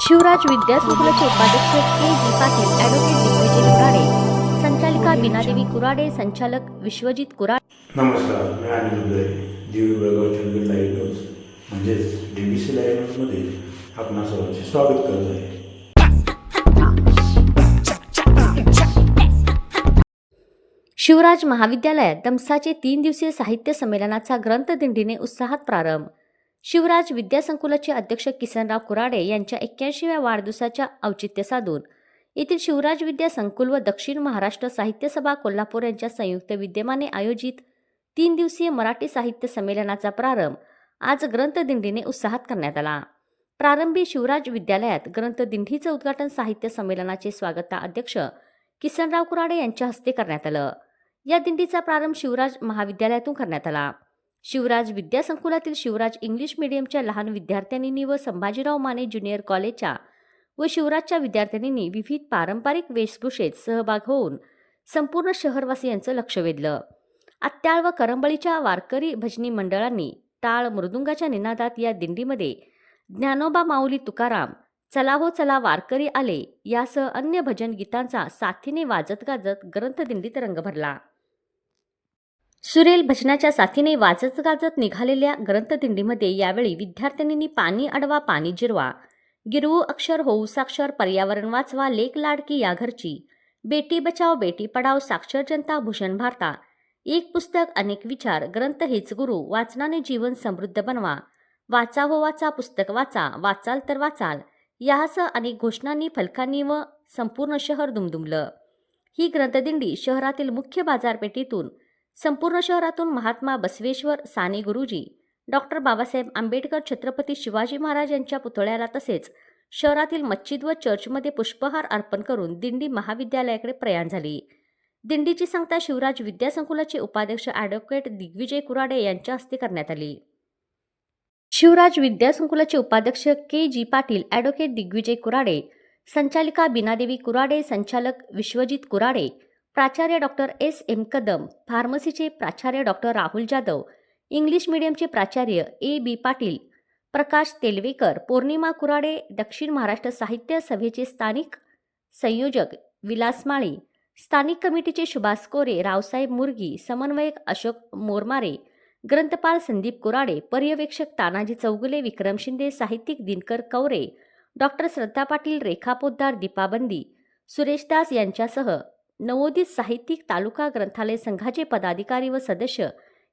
शिवराज विद्यासंकुलाचे उपाध्यक्ष K. G. Patil advocate Digvijay Kurade. संचालिका बीनादेवी कुराडे संचालक विश्वजित कुराडे. नमस्कार मी अनिल उदय देवी बेळगाव चंदगड लाईव्ह न्यूज म्हणजेच डी बी सी लाईव्ह न्यूजमध्ये आपणा सर्वांचे स्वागत करत आहे. शिवराज महाविद्यालयात दमसाचे तीन दिवसीय साहित्य संमेलनाचा ग्रंथदिंडीने उत्साहात प्रारंभ. शिवराज विद्यासंकुलाचे अध्यक्ष किसनराव कुराडे यांच्या एक्क्याऐंशीव्या वाढदिवसाच्या औचित्य साधून. येथील शिवराज विद्या संकुल व दक्षिण महाराष्ट्र साहित्य सभा कोल्हापूर यांच्या संयुक्त विद्यमाने आयोजित तीन दिवसीय मराठी साहित्य संमेलनाचा प्रारंभ आज ग्रंथदिंडीने उत्साहात करण्यात आला. प्रारंभी शिवराज विद्यालयात ग्रंथदिंडीचं उद्घाटन साहित्य संमेलनाचे स्वागता अध्यक्ष किसनराव कुराडे यांच्या हस्ते करण्यात आलं. या दिंडीचा प्रारंभ शिवराज महाविद्यालयातून करण्यात आला. शिवराज विद्यासंकुलातील शिवराज इंग्लिश मिडियमच्या लहान विद्यार्थ्यांनी व संभाजीराव माने ज्युनियर कॉलेजच्या व शिवराजच्या विद्यार्थ्यांनी विविध पारंपरिक वेशभूषेत सहभाग होऊन संपूर्ण शहरवासियांचं लक्ष वेधलं. आत्याळ व करंबळीच्या वारकरी भजनी मंडळांनी टाळ मृदुंगाच्या निनादात या दिंडीमध्ये ज्ञानोबा माऊली तुकाराम चला हो चला वारकरी आले यासह अन्य भजन गीतांचा साथीने वाजत गाजत ग्रंथदिंडीत रंग भरला. सुरेल भजनाच्या साथीने वाजत गाजत निघालेल्या ग्रंथदिंडीमध्ये यावेळी विद्यार्थ्यांनी पाणी अडवा पाणी जिरवा. गिरवू अक्षर होऊ साक्षर पर्यावरण वाचवा लेक लाडकी या घरची. बेटी बचाव बेटी पढाव साक्षर जनता भूषण भारता. एक पुस्तक अनेक विचार ग्रंथ हेच गुरु वाचनाने जीवन समृद्ध बनवा. वाचा हो वाचा पुस्तक वाचा वाचाल तर वाचाल. यासह अनेक घोषणांनी फलकांनी व संपूर्ण शहर दुमदुमलं. ही ग्रंथदिंडी शहरातील मुख्य बाजारपेठेतून संपूर्ण शहरातून महात्मा बसवेश्वर साने गुरुजी डॉक्टर बाबासाहेब आंबेडकर छत्रपती शिवाजी महाराज यांच्या पुतळ्याला तसेच शहरातील मच्छिद व चर्चमध्ये पुष्पहार अर्पण करून दिंडी महाविद्यालयाकडे प्रयाण झाली. दिंडीची सांगता शिवराज विद्यासंकुलाचे उपाध्यक्ष ॲडव्होकेट दिग्विजय कुराडे यांच्या हस्ते करण्यात आली. शिवराज विद्यासंकुलाचे उपाध्यक्ष K G Patil advocate Digvijay Kurade संचालिका बिनादेवी कुराडे संचालक विश्वजित कुराडे प्राचार्य डॉक्टर एस एम कदम फार्मसीचे प्राचार्य डॉक्टर राहुल जाधव इंग्लिश मीडियमचे प्राचार्य ए बी पाटील प्रकाश तेलवेकर पौर्णिमा कुराडे दक्षिण महाराष्ट्र साहित्य सभेचे स्थानिक संयोजक विलास माळी स्थानिक कमिटीचे सुभाष कोरे रावसाहेब मुरगी समन्वयक अशोक मोरमारे ग्रंथपाल संदीप कुराडे पर्यवेक्षक तानाजी चौगुले विक्रम शिंदे साहित्यिक दिनकर कवरे डॉक्टर श्रद्धा पाटील रेखा पोद्दार दीपाबंदी सुरेशदास यांच्यासह नवोदित साहित्यिक तालुका ग्रंथालय संघाचे पदाधिकारी व सदस्य.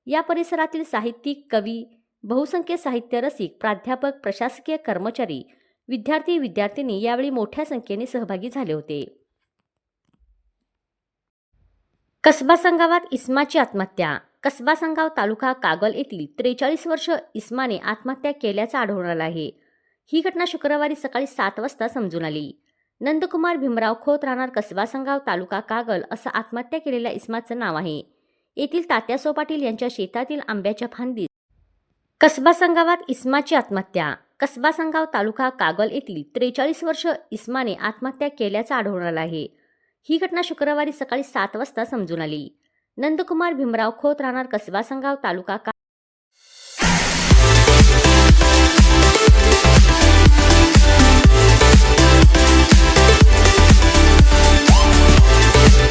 या परिसरातील साहित्यिक कवी बहुसंख्य साहित्य रसिक प्राध्यापक प्रशासकीय कर्मचारी विद्यार्थी विद्यार्थिनी यावेळी मोठ्या संख्येने सहभागी झाले होते. कसबा संगावात इस्माची आत्महत्या. कसबा संगाव तालुका कागल येथील त्रेचाळीस वर्ष इस्माने आत्महत्या केल्याचं आढळून आलं आहे. ही घटना शुक्रवारी सकाळी सात वाजता समजून आली. नंदकुमार भीमराव खोत राहणार कसबा संगाव तालुका कागल असं आत्महत्या केलेल्या इस्माचं नाव आहे. येथील तात्यासो पाटील यांच्या शेतातील आंब्याच्या फांदीत कसबा संगावात इस्माची आत्महत्या. कसबा संगाव तालुका कागल येथील त्रेचाळीस वर्ष इस्माने आत्महत्या केल्याचं आढळून आलं आहे. ही घटना शुक्रवारी सकाळी सात वाजता समजून आली. नंदकुमार भीमराव खोत राहणार कसबा संगाव तालुका